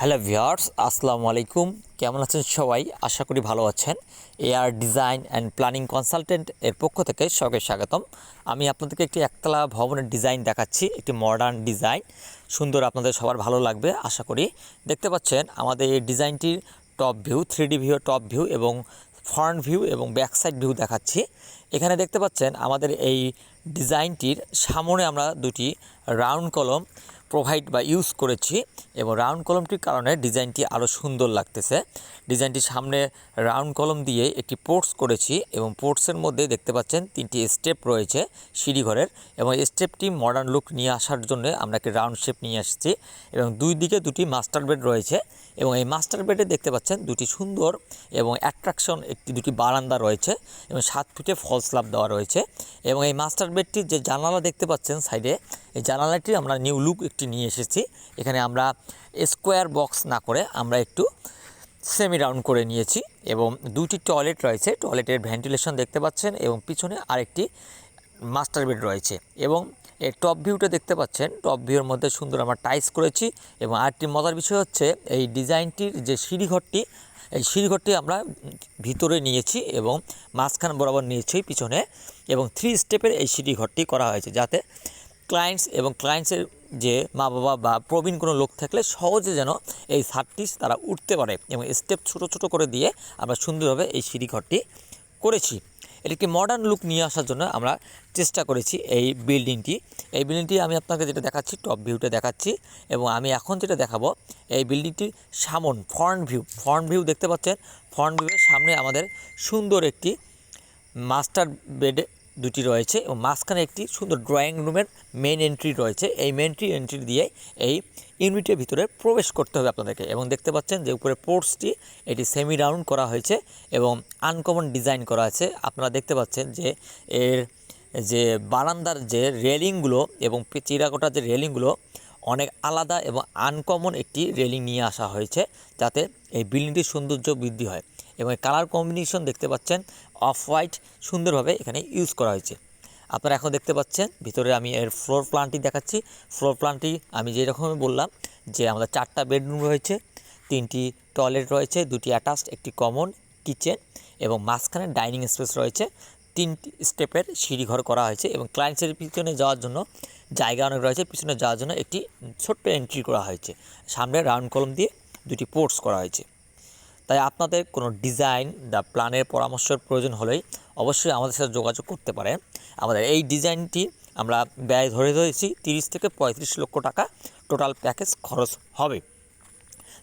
Hello viewers আসসালামু আলাইকুম। কেমন আছেন সবাই? আশা করি ভালো আছেন। AR design and planning consultant এর পক্ষ থেকে সবাইকে স্বাগতম। আমি আপনাদেরকে একটি একতলা ভবনের ডিজাইন দেখাচ্ছি, একটি মডার্ন ডিজাইন। সুন্দর আপনাদের সবার ভালো লাগবে, আশা করি। দেখতে পাচ্ছেন, আমাদের এই ডিজাইনটির top view three view top view এবং ফ্রন্ট ভিউ এবং ব্যাক সাইড ভিউ দেখাচ্ছি। এখানে দেখতে পাচ্ছেন, আমাদের এই ডিজাইনটির সামনে আমরা দুটি রাউন্ড কলম প্রোভাইড বা ইউজ করেছি এবং রাউন্ড কলমটির কারণে ডিজাইনটি আরও সুন্দর লাগতেছে। ডিজাইনটি সামনে রাউন্ড কলম দিয়ে একটি পোর্টস করেছি এবং পোর্টসের মধ্যে দেখতে পাচ্ছেন তিনটি স্টেপ রয়েছে সিঁড়িঘরের এবং স্টেপটি মডার্ন লুক নিয়ে আসার জন্য আমরা একটি রাউন্ড শেপ নিয়ে আসছি এবং দুই দিকে দুটি মাস্টার বেড রয়েছে এবং এই মাস্টার বেডে দেখতে পাচ্ছেন দুটি সুন্দর এবং অ্যাট্রাকশন একটি দুটি বারান্দা রয়েছে এবং সাত ফিটে ফল স্ল্যাব দেওয়া রয়েছে এবং এই মাস্টার বেডটির যে জানালা দেখতে পাচ্ছেন সাইডে এই জানালাটি আমরা নিউ লুক একটি নিয়ে এসেছি। এখানে আমরা স্কোয়ার বক্স না করে আমরা একটু সেমি রাউন্ড করে নিয়েছি এবং দুটি টয়লেট রয়েছে। টয়লেটের ভেন্টিলেশন দেখতে পাচ্ছেন এবং পিছনে আরেকটি মাস্টার বেড রয়েছে এবং এই টপ ভিউটা দেখতে পাচ্ছেন। টপ ভিউর মধ্যে সুন্দর আমরা টাইস করেছি এবং আরেকটি মজার বিষয় হচ্ছে এই ডিজাইনটির যে সিঁড়িঘরটি, এই সিঁড়িঘরটি আমরা ভিতরে নিয়েছি এবং মাঝখান বরাবর নিয়েছি পিছনে এবং থ্রি স্টেপের এই সিঁড়িঘরটি করা হয়েছে যাতে ক্লায়েন্টস এবং ক্লায়েন্টসের যে মা বাবা বা প্রবীণ কোনো লোক থাকলে সহজে যেন এই ছাদটি তারা উঠতে পারে এবং স্টেপ ছোট ছোট করে দিয়ে আমরা সুন্দরভাবে এই সিঁড়িঘরটি করেছি। এটি একটি মডার্ন লুক নিয়ে আসার জন্য আমরা চেষ্টা করেছি এই বিল্ডিংটি এই বিল্ডিংটি আমি আপনাকে যেটা দেখাচ্ছি টপ ভিউটা দেখাচ্ছি এবং আমি এখন যেটা দেখাবো, এই বিল্ডিংটির সামন ফ্রন্ট ভিউ ফ্রন্ট ভিউ দেখতে পাচ্ছেন? ফ্রন্ট ভিউয়ের সামনে আমাদের সুন্দর একটি মাস্টার বেডে দুটি রয়েছে এবং মাঝখানে একটি সুন্দর ড্রয়িং রুমের মেন এন্ট্রি রয়েছে। এই মেন এন্ট্রি দিয়ে এই ইউনিটের ভিতরে প্রবেশ করতে হবে আপনাদেরকে এবং দেখতে পাচ্ছেন যে উপরে পোর্টসটি এটি সেমি রাউন্ড করা হয়েছে এবং আনকমন ডিজাইন করা আছে। আপনারা দেখতে পাচ্ছেন যে এর যে বারান্দার যে রেলিংগুলো এবং চিরাকোটার যে রেলিংগুলো অনেক আলাদা এবং আনকমন একটি রেলিং নিয়ে আসা হয়েছে যাতে এই বিল্ডিংটির সৌন্দর্য বৃদ্ধি হয়। এবং কালার কম্বিনেশন দেখতে পাচ্ছেন অফ হোয়াইট সুন্দরভাবে এখানে ইউজ করা হয়েছে। আপনারা এখন দেখতে পাচ্ছেন, ভিতরে আমি এর ফ্লোর প্ল্যানটি দেখাচ্ছি। ফ্লোর প্ল্যানটি আমি যেরকমই বললাম যে আমাদের চারটা বেডরুম রয়েছে, তিনটি টয়লেট রয়েছে, দুটি অ্যাটাচড একটি কমন কিচেন এবং মাঝখানে ডাইনিং স্পেস রয়েছে। তিনটি স্টেপের সিঁড়িঘর করা হয়েছে এবং ক্লায়েন্টসের পিছনে যাওয়ার জন্য জায়গা অনেক রয়েছে। পিছনে যাওয়ার জন্য একটি ছোট্ট এন্ট্রি করা হয়েছে। সামনে রাউন্ড কলম দিয়ে দুটি পোর্টস করা হয়েছে। তাই আপনাদের কোনো ডিজাইন বা প্ল্যানের পরামর্শের প্রয়োজন হলেই অবশ্যই আমাদের সাথে যোগাযোগ করতে পারেন আমাদের এই ডিজাইনটি আমরা ব্যয় ধরে ধরেছি তিরিশ থেকে পঁয়ত্রিশ লক্ষ টাকা টোটাল প্যাকেজ খরচ হবে।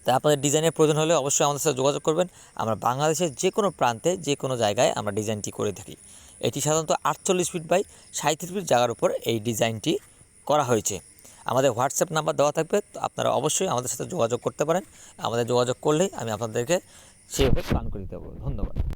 তাই আপনাদের ডিজাইনের প্রয়োজন হলে অবশ্যই আমাদের সাথে যোগাযোগ করবেন। আমরা বাংলাদেশের যে কোনো প্রান্তে যে কোনো জায়গায় আমরা ডিজাইনটি করে থাকি। এটি সাধারণত আটচল্লিশ ফিট বাই সাঁত্রিশ ফিট জায়গার উপর এই ডিজাইনটি করা হয়েছে। আমাদের হোয়াটসঅ্যাপ নাম্বার দেওয়া থাকবে, তো আপনারা অবশ্যই আমাদের সাথে যোগাযোগ করতে পারেন। আমাদের যোগাযোগ করলেই আমি আপনাদেরকে সেভাবে প্ল্যান করে দিতে ধন্যবাদ।